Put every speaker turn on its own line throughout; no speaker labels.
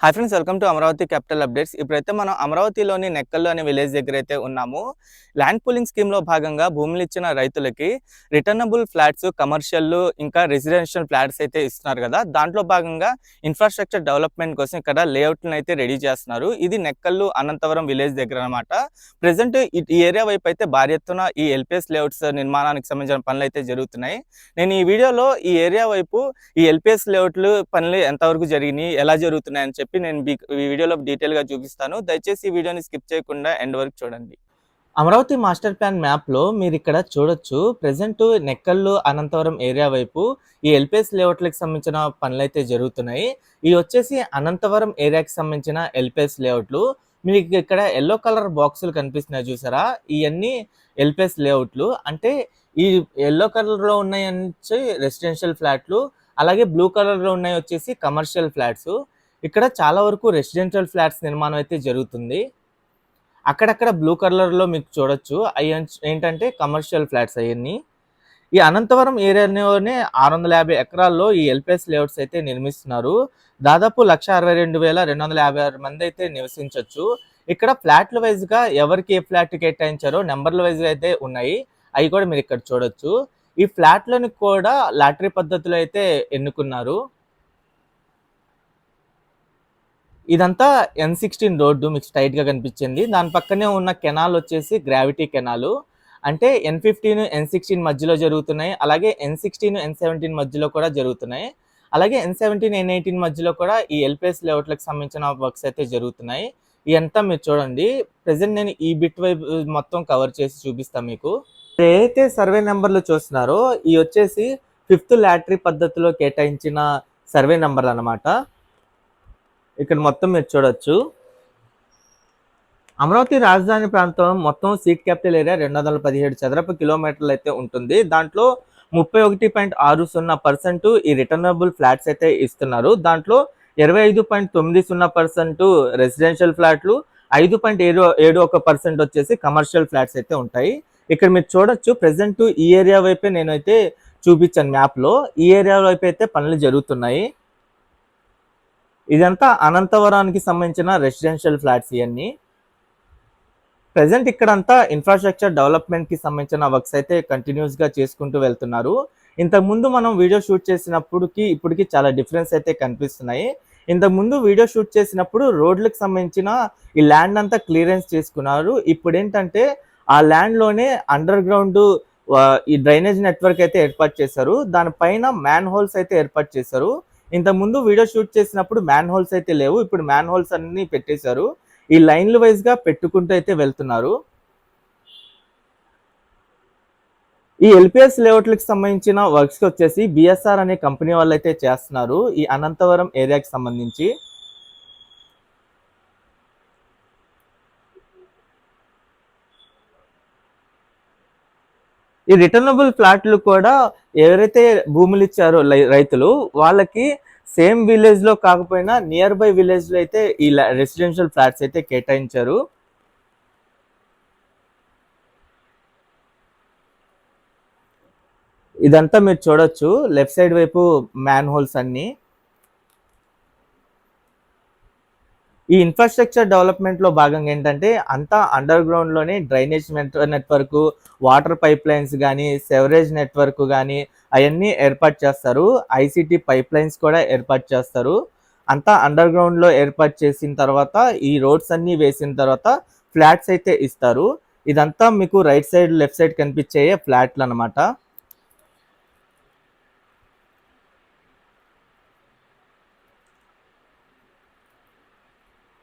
Hi friends welcome to Amaravati capital updates. ఇప్పుడైతే మనం అమరావతిలోని నెక్కల్లో అనే విలేజ్ దగ్గర అయితే ఉన్నాము. ల్యాండ్ పూలింగ్ స్కీమ్‌లో భాగంగా భూములు ఇచ్చిన రైతులకి రిటర్నబుల్ ఫ్లాట్స్, కమర్షియల్ ఇంకా రెసిడెన్షియల్ ఫ్లాట్స్ అయితే ఇస్తున్నారు కదా! దాంట్లో భాగంగా ఇన్‌ఫ్రాస్ట్రక్చర్ డెవలప్‌మెంట్ కోసం ఇక్కడ లేఅవుట్‌లను అయితే రెడీ చేస్తున్నారు. ఇది నెక్కల్లు అనంతవరం విలేజ్ దగ్గర అన్నమాట. ప్రజెంట్ ఈ ఈ ఏరియా వైపు అయితే భారీ ఎత్తున ఈ ఎల్‌పిఎస్ లేఅవుట్స్ నిర్మాణానికి సంబంధించిన పనులు అయితే జరుగుతున్నాయి. నేను ఈ వీడియోలో ఈ ఏరియా వైపు ఈ ఎల్‌పిఎస్ లేఅవుట్‌లు పనులు ఎంతవరకు జరిగినాయి, ఎలా జరుగుతున్నాయి అని చెప్పి చెప్పి నేను ఈ వీడియోలో డీటెయిల్‌గా చూపిస్తాను. దయచేసి ఈ వీడియోని స్కిప్ చేయకుండా ఎండ్ వరకు చూడండి. అమరావతి మాస్టర్ ప్లాన్ మ్యాప్‌లో మీరు ఇక్కడ చూడొచ్చు. ప్రెసెంట్ నెక్కల్లు అనంతవరం ఏరియా వైపు ఈ ఎల్‌పిఎస్ లేఅవుట్లకు సంబంధించిన పనులైతే జరుగుతున్నాయి. ఇవి వచ్చేసి అనంతవరం ఏరియాకి సంబంధించిన ఎల్‌పిఎస్ లేఅవుట్‌లు. మీకు ఇక్కడ ఎల్లో కలర్ బాక్సులు కనిపిస్తున్నాయి చూసారా? ఇవన్నీ ఎల్‌పిఎస్ లేఅవుట్‌లు. అంటే ఈ యెల్లో కలర్‌లో వచ్చి రెసిడెన్షియల్ ఫ్లాట్‌లు. అలాగే బ్లూ కలర్‌లో ఉన్నాయి వచ్చేసి కమర్షియల్ ఫ్లాట్స్. ఇక్కడ చాలా వరకు రెసిడెన్షియల్ ఫ్లాట్స్ నిర్మాణం అయితే జరుగుతుంది. అక్కడక్కడ బ్లూ కలర్‌లో మీకు చూడొచ్చు. అవి ఏంటంటే కమర్షియల్ ఫ్లాట్స్ అవన్నీ ఈ అనంతవరం ఏరియాలోనే 650 ఎకరాల్లో ఈ ఎల్‌పిఎస్ లేఅవుట్స్ అయితే నిర్మిస్తున్నారు. దాదాపు 162,256 మంది అయితే నివసించవచ్చు ఇక్కడ ఫ్లాట్‌ల వైస్‌గా ఎవరికి ఏ ఫ్లాట్ కేటాయించారో నెంబర్ల వైజ్గా అయితే ఉన్నాయి. అవి కూడా మీరు ఇక్కడ చూడొచ్చు. ఈ ఫ్లాట్‌లను కూడా లాటరీ పద్ధతిలో అయితే ఎన్నుకున్నారు. ఇదంతా ఎన్-16 రోడ్డు మీకు స్ట్రెయిట్‌గా కనిపించింది. దాని పక్కనే ఉన్న కెనాల్ వచ్చేసి గ్రావిటీ కెనాలు. అంటే ఎన్-15, ఎన్-16 మధ్యలో జరుగుతున్నాయి. అలాగే ఎన్-16, ఎన్-17 మధ్యలో కూడా జరుగుతున్నాయి. అలాగే ఎన్-17, ఎన్-18 మధ్యలో కూడా ఈ ఎల్‌పిఎస్ లేఅవుట్‌లకి సంబంధించిన వర్క్స్ అయితే జరుగుతున్నాయి. ఇదంతా మీరు చూడండి. ప్రజెంట్ నేను ఈ బిట్ వైపు మొత్తం కవర్ చేసి చూపిస్తాను మీకు. ఏదైతే సర్వే నెంబర్లు చూస్తున్నారో ఈ వచ్చేసి ఫిఫ్త్ లాటరీ పద్ధతిలో కేటాయించిన సర్వే నెంబర్లు అనమాట ఇక్కడ మొత్తం మీరు చూడొచ్చు. అమరావతి రాజధాని ప్రాంతం మొత్తం సీట్ క్యాపిటల్ ఏరియా 217 చదరపు కిలోమీటర్లు అయితే ఉంటుంది. దాంట్లో 31.60% ఈ రిటర్నబుల్ ఫ్లాట్స్ అయితే ఇస్తున్నారు. దాంట్లో 25.90% రెసిడెన్షియల్ ఫ్లాట్‌లు, 5.71% వచ్చేసి కమర్షియల్ ఫ్లాట్స్ అయితే ఉంటాయి. ఇక్కడ మీరు చూడొచ్చు ప్రెసెంట్ ఈ ఏరియా వైపే నేనైతే చూపించాను మ్యాప్‌లో. ఈ ఏరియా వైపు అయితే పనులు జరుగుతున్నాయి. ఇదంతా అనంతవరానికి సంబంధించిన రెసిడెన్షియల్ ఫ్లాట్స్ ఇవన్నీ ప్రజెంట్ ఇక్కడంతా ఇన్‌ఫ్రాస్ట్రక్చర్ డెవలప్‌మెంట్‌కి సంబంధించిన వర్క్స్ అయితే కంటిన్యూస్గా చేసుకుంటూ వెళ్తున్నారు. ఇంతకుముందు మనం వీడియో షూట్ చేసినప్పటికి ఇప్పటికి చాలా డిఫరెన్స్ అయితే కనిపిస్తున్నాయి. ఇంతకుముందు వీడియో షూట్ చేసినప్పుడు రోడ్లకు సంబంధించిన ఈ ల్యాండ్ అంతా క్లియరెన్స్ చేసుకున్నారు. ఇప్పుడేంటంటే ఆ ల్యాండ్‌లోనే అండర్ గ్రౌండ్ ఈ డ్రైనేజ్ నెట్వర్క్ అయితే ఏర్పాటు చేశారు. దానిపైన మ్యాన్ హోల్స్ అయితే ఏర్పాటు చేశారు. ఇంతకుముందు వీడియో షూట్ చేసినప్పుడు మ్యాన్ హోల్స్ అయితే లేవు. ఇప్పుడు మ్యాన్ హోల్స్ అన్నీ పెట్టేశారు. ఈ లైన్లు వైజ్గా పెట్టుకుంటూ అయితే వెళ్తున్నారు. ఈ ఎల్‌పిఎస్ లేఅవుట్లకు సంబంధించిన వర్క్స్‌కి వచ్చేసి బిఎస్ఆర్ అనే కంపెనీ వాళ్ళైతే చేస్తున్నారు. ఈ అనంతవరం ఏరియాకి సంబంధించి. ఈ రిటర్నబుల్ ఫ్లాట్‌లు కూడా ఎవరైతే భూములు ఇచ్చారో రైతులు వాళ్ళకి సేమ్ విలేజ్లో కాకపోయినా నియర్ బై విలేజ్‌లో అయితే ఈ రెసిడెన్షియల్ ఫ్లాట్స్ అయితే కేటాయించారు. ఇదంతా మీరు చూడొచ్చు. లెఫ్ట్ సైడ్ వైపు మ్యాన్ హోల్స్ అన్నీ. ఈ ఇన్‌ఫ్రాస్ట్రక్చర్ డెవలప్‌మెంట్‌లో భాగంగా ఏంటంటే అంతా under గ్రౌండ్‌లోనే drainage net network, water pipe lines కానీ సెవరేజ్ నెట్వర్క్ కానీ అవన్నీ ఏర్పాటు చేస్తారు. ఐసీటీ పైప్‌లైన్స్ కూడా ఏర్పాటు చేస్తారు. అంతా అండర్ గ్రౌండ్‌లో ఏర్పాటు చేసిన తర్వాత ఈ రోడ్స్ అన్నీ వేసిన తర్వాత ఫ్లాట్స్ అయితే ఇస్తారు. ఇదంతా మీకు రైట్ సైడ్, లెఫ్ట్ సైడ్ కనిపించే ఫ్లాట్లు అనమాట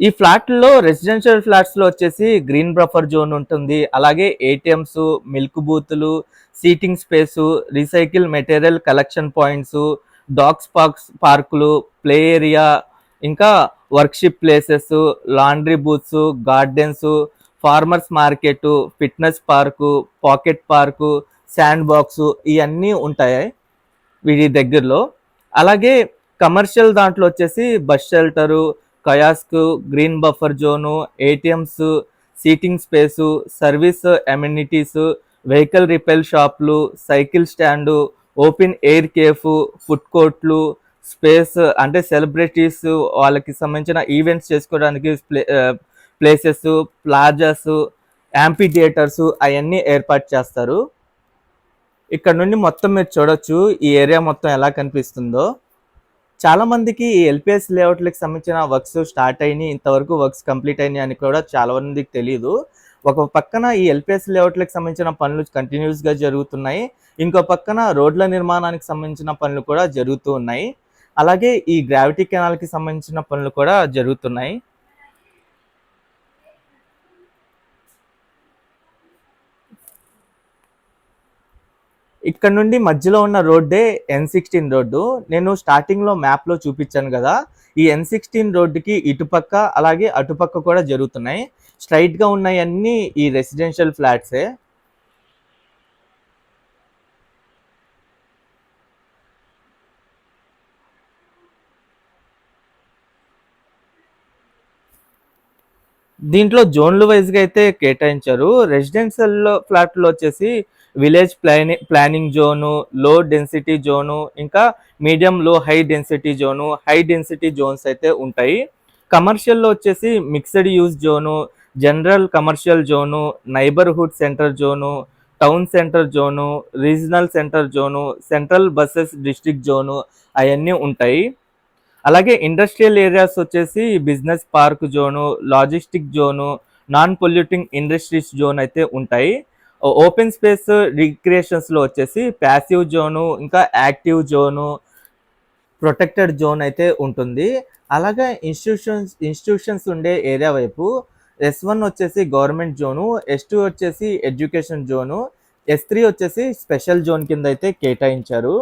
ఈ ఫ్లాట్లో రెసిడెన్షియల్ ఫ్లాట్స్‌లో వచ్చేసి గ్రీన్ బఫర్ జోన్ ఉంటుంది. అలాగే ఏటీఎంసు మిల్క్ బూతులు, seating space, recycle material collection points, dogs parks పార్కులు, ప్లే ఏరియా, ఇంకా worship places, laundry booths, gardens, farmers market, fitness park, pocket park, sandbox ఇవన్నీ ఉంటాయి వీటి దగ్గరలో. అలాగే కమర్షియల్ దాంట్లో వచ్చేసి bus shelter, kiosk, green buffer zone, ATMs, seating space service amenities vehicle repair షాప్లు cycle stand open air cafe food కోర్ట్లు space అంటే celebrities వాళ్ళకి సంబంధించిన ఈవెంట్స్ చేసుకోవడానికి ప్లేసెస్ ప్లాజాస్ యాంపీ థియేటర్స్ అవన్నీ ఏర్పాటు చేస్తారు. ఇక్కడ నుండి మొత్తం మీరు చూడొచ్చు ఈ ఏరియా మొత్తం ఎలా కనిపిస్తుందో. చాలా మందికి ఎల్పిఎస్ లేఅవుట్లకు సంబంధించిన వర్క్స్ స్టార్ట్ అయినాయి. ఇంతవరకు వర్క్స్ కంప్లీట్ అయినాయి అని కూడా చాలా మందికి తెలియదు ఒక పక్కన ఈ ఎల్పిఎస్ లేఅవుట్లకు సంబంధించిన పనులు కంటిన్యూస్గా జరుగుతున్నాయి. ఇంకో పక్కన రోడ్ల నిర్మాణానికి సంబంధించిన పనులు కూడా జరుగుతూ ఉన్నాయి. అలాగే ఈ గ్రావిటీ కెనాల్కి సంబంధించిన పనులు కూడా జరుగుతున్నాయి. ఇక్కడ నుండి మధ్యలో ఉన్న రోడ్డే ఎన్ సిక్స్టీన్ రోడ్డు. నేను స్టార్టింగ్లో మ్యాప్లో చూపించాను కదా. ఈ ఎన్ సిక్స్టీన్ రోడ్డుకి ఇటుపక్క అలాగే అటుపక్క కూడా జరుగుతున్నాయి. స్ట్రైట్గా ఉన్నాయన్నీ ఈ రెసిడెన్షియల్ ఫ్లాట్సే దీంట్లో జోన్లు వైజ్గా అయితే కేటాయించారు. రెసిడెన్షియల్ ఫ్లాట్లో వచ్చేసి village planning planning zone low density zone ఇంకా medium low high density zone high density zones అయితే ఉంటాయి. కమర్షియల్లో వచ్చేసి mixed use zone general commercial zone neighbourhood centre zone town centre zone regional centre zone central business district zone అవన్నీ ఉంటాయి. అలాగే industrial areas వచ్చేసి business park zone logistic zone non polluting industries zone అయితే ఉంటాయి. ఓపెన్ స్పేస్ రిక్రియేషన్స్లో వచ్చేసి passive zone ఇంకా active zone protected zone అయితే ఉంటుంది. అలాగే ఇన్స్టిట్యూషన్స్ ఇన్స్టిట్యూషన్స్ ఉండే ఏరియా వైపు ఎస్ వన్ వచ్చేసి గవర్నమెంట్ జోను ఎస్ టూ వచ్చేసి ఎడ్యుకేషన్ జోను ఎస్ త్రీ వచ్చేసి స్పెషల్ జోన్ కింద అయితే కేటాయించారు.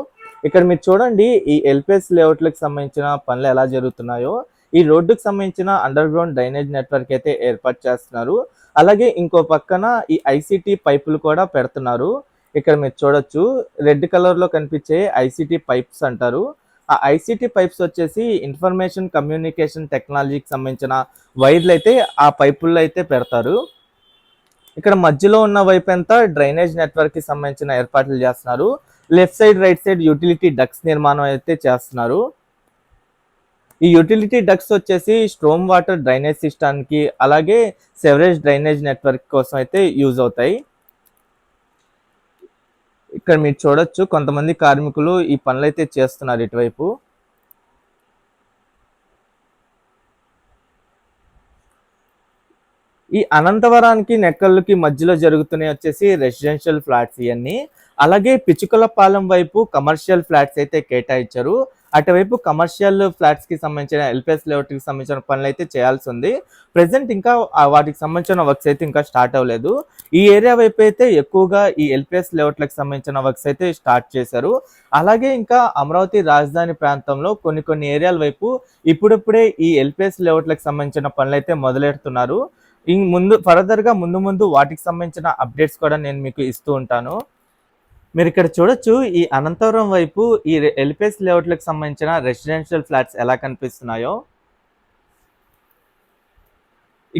ఇక్కడ మీరు చూడండి ఈ ఎల్పిఎస్ లేఅవుట్లకు సంబంధించిన పనులు ఎలా జరుగుతున్నాయో ఈ రోడ్డుకు సంబంధించిన అండర్ గ్రౌండ్ డ్రైనేజ్ నెట్వర్క్ అయితే ఏర్పాటు చేస్తున్నారు. అలాగే ఇంకో పక్కన ఈ ఐసిటీ పైపులు కూడా పెడుతున్నారు. ఇక్కడ మీరు చూడొచ్చు రెడ్ కలర్లో కనిపించే ఐసిటీ పైప్స్ అంటారు. ఆ ఐసిటీ పైప్స్ వచ్చేసి ఇన్ఫర్మేషన్ కమ్యూనికేషన్ టెక్నాలజీకి సంబంధించిన వైర్లు అయితే ఆ పైపుల్లో అయితే పెడతారు. ఇక్కడ మధ్యలో ఉన్న వైపు అంతా డ్రైనేజ్ నెట్వర్క్కి సంబంధించిన ఏర్పాట్లు చేస్తున్నారు. Left side right side utility ducts నిర్మాణం అయితే చేస్తున్నారు. ఈ యూటిలిటీ డక్స్ వచ్చేసి స్ట్రోమ్ వాటర్ డ్రైనేజ్ సిస్టానికి అలాగే సెవరేజ్ డ్రైనేజ్ నెట్వర్క్ కోసం అయితే యూజ్ అవుతాయి. ఇక్కడ మీరు చూడొచ్చు కొంతమంది కార్మికులు ఈ పనులు అయితే చేస్తున్నారు ఇటువైపు. ఈ అనంతవరానికి నెక్కళ్ళకి మధ్యలో జరుగుతున్నాయి వచ్చేసి రెసిడెన్షియల్ ఫ్లాట్స్ ఇవన్నీ. అలాగే పిచుకలపాలెం వైపు కమర్షియల్ ఫ్లాట్స్ అయితే కేటాయించారు. అటువైపు కమర్షియల్ ఫ్లాట్స్కి సంబంధించిన ఎల్పిఎస్ లేఅవుట్కి సంబంధించిన పనులు అయితే చేయాల్సి ఉంది. ప్రెసెంట్ ఇంకా వాటికి సంబంధించిన వర్క్స్ అయితే ఇంకా స్టార్ట్ అవ్వలేదు. ఈ ఏరియా వైపు అయితే ఎక్కువగా ఈ ఎల్పిఎస్ లేఅవుట్లకు సంబంధించిన వర్క్స్ అయితే స్టార్ట్ చేశారు. అలాగే ఇంకా అమరావతి రాజధాని ప్రాంతంలో కొన్ని కొన్ని ఏరియాల వైపు ఇప్పుడిప్పుడే ఈ ఎల్పిఎస్ లేఅవుట్లకు సంబంధించిన పనులు అయితే మొదలెడుతున్నారు. ఈ ముందు ఫర్దర్గా ముందు ముందు వాటికి సంబంధించిన అప్డేట్స్ కూడా నేను మీకు ఇస్తూ ఉంటాను. మీరు ఇక్కడ చూడొచ్చు ఈ అనంతపురం వైపు ఈ ఎల్పిఎస్ లేఅవుట్లకు సంబంధించిన రెసిడెన్షియల్ ఫ్లాట్స్ ఎలా కనిపిస్తున్నాయో.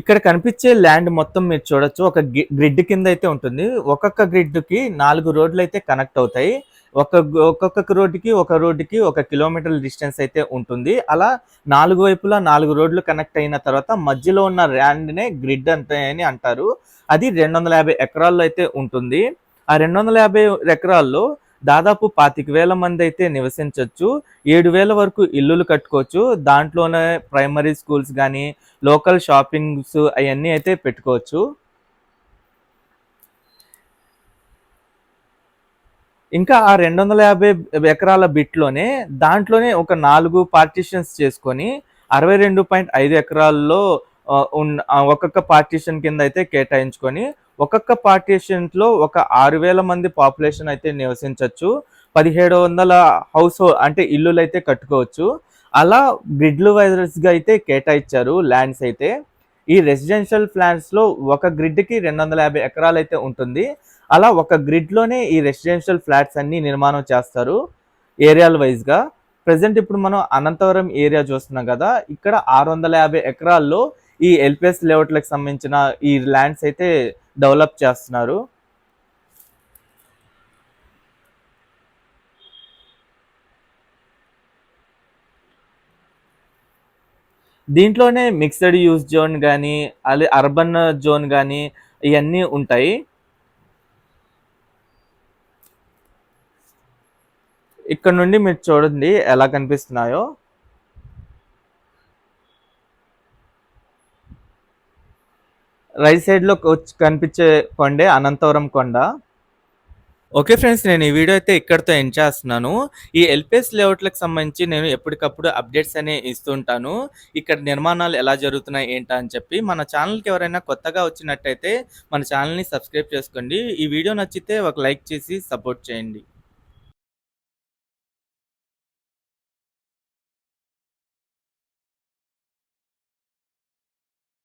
ఇక్కడ కనిపించే ల్యాండ్ మొత్తం మీరు చూడొచ్చు. ఒక గ్రిడ్ కింద అయితే ఉంటుంది. ఒక్కొక్క గ్రిడ్కి నాలుగు రోడ్లు అయితే కనెక్ట్ అవుతాయి. ఒక ఒక్కొక్క రోడ్డుకి ఒక రోడ్డుకి ఒక కిలోమీటర్ డిస్టెన్స్ అయితే ఉంటుంది. అలా నాలుగు వైపులా నాలుగు రోడ్లు కనెక్ట్ అయిన తర్వాత మధ్యలో ఉన్న ల్యాండ్నే గ్రిడ్ అంటే అని అంటారు. అది రెండు వందల యాభై ఎకరాల్లో అయితే ఉంటుంది. ఆ రెండు వందల యాభై ఎకరాల్లో దాదాపు పాతిక వేల మంది అయితే నివసించవచ్చు ఏడు వేల వరకు ఇల్లులు కట్టుకోవచ్చు. దాంట్లోనే ప్రైమరీ స్కూల్స్ కానీ లోకల్ షాపింగ్స్ అవన్నీ అయితే పెట్టుకోవచ్చు. ఇంకా ఆ రెండు వందల యాభై ఎకరాల బిట్లోనే దాంట్లోనే ఒక నాలుగు పార్టీషన్స్ చేసుకొని అరవై రెండు పాయింట్ ఐదు ఎకరాల్లో ఉన్న ఒక్కొక్క పార్టీషన్ కింద అయితే కేటాయించుకొని ఒక్కొక్క పార్టీషన్లో ఒక ఆరు వేల మంది పాపులేషన్ అయితే నివసించవచ్చు పదిహేడు వందల హౌస్ అంటే ఇల్లులు అయితే కట్టుకోవచ్చు. అలా గ్రిడ్లు వైజర్స్గా అయితే కేటాయించారు ల్యాండ్స్ అయితే. ఈ రెసిడెన్షియల్ ప్లాన్స్లో ఒక గ్రిడ్కి రెండు వందల యాభై ఎకరాలు అయితే ఉంటుంది. అలా ఒక గ్రిడ్లోనే ఈ రెసిడెన్షియల్ ఫ్లాట్స్ అన్ని నిర్మాణం చేస్తారు ఏరియాల వైజ్గా. ప్రజెంట్ ఇప్పుడు మనం అనంతవరం ఏరియా చూస్తున్నాం కదా ఇక్కడ ఆరు వందల యాభై ఎకరాల్లో ఈ ఎల్పిఎస్ లేఅవుట్లకు సంబంధించిన ఈ ల్యాండ్స్ అయితే డెవలప్ చేస్తున్నారు. దీంట్లోనే మిక్స్డ్ యూస్ జోన్ కానీ అదే అర్బన్ జోన్ కానీ ఇవన్నీ ఉంటాయి. ఇక్కడ నుండి మీరు చూడండి ఎలా కనిపిస్తున్నాయో. రైట్ సైడ్లో కనిపించే కొండే అనంతవరం కొండ. ఓకే ఫ్రెండ్స్ నేను ఈ వీడియో అయితే ఇక్కడితో ఎండ్ చేస్తున్నాను. ఈ ఎల్పిఎస్ లేఅవుట్లకు సంబంధించి నేను ఎప్పటికప్పుడు అప్డేట్స్ అనే ఇస్తుంటాను ఇక్కడ నిర్మాణాలు ఎలా జరుగుతున్నాయి ఏంటా అని చెప్పి మన ఛానల్కి ఎవరైనా కొత్తగా వచ్చినట్టయితే మన ఛానల్ని సబ్స్క్రైబ్ చేసుకోండి. ఈ వీడియో నచ్చితే ఒక లైక్ చేసి సపోర్ట్ చేయండి.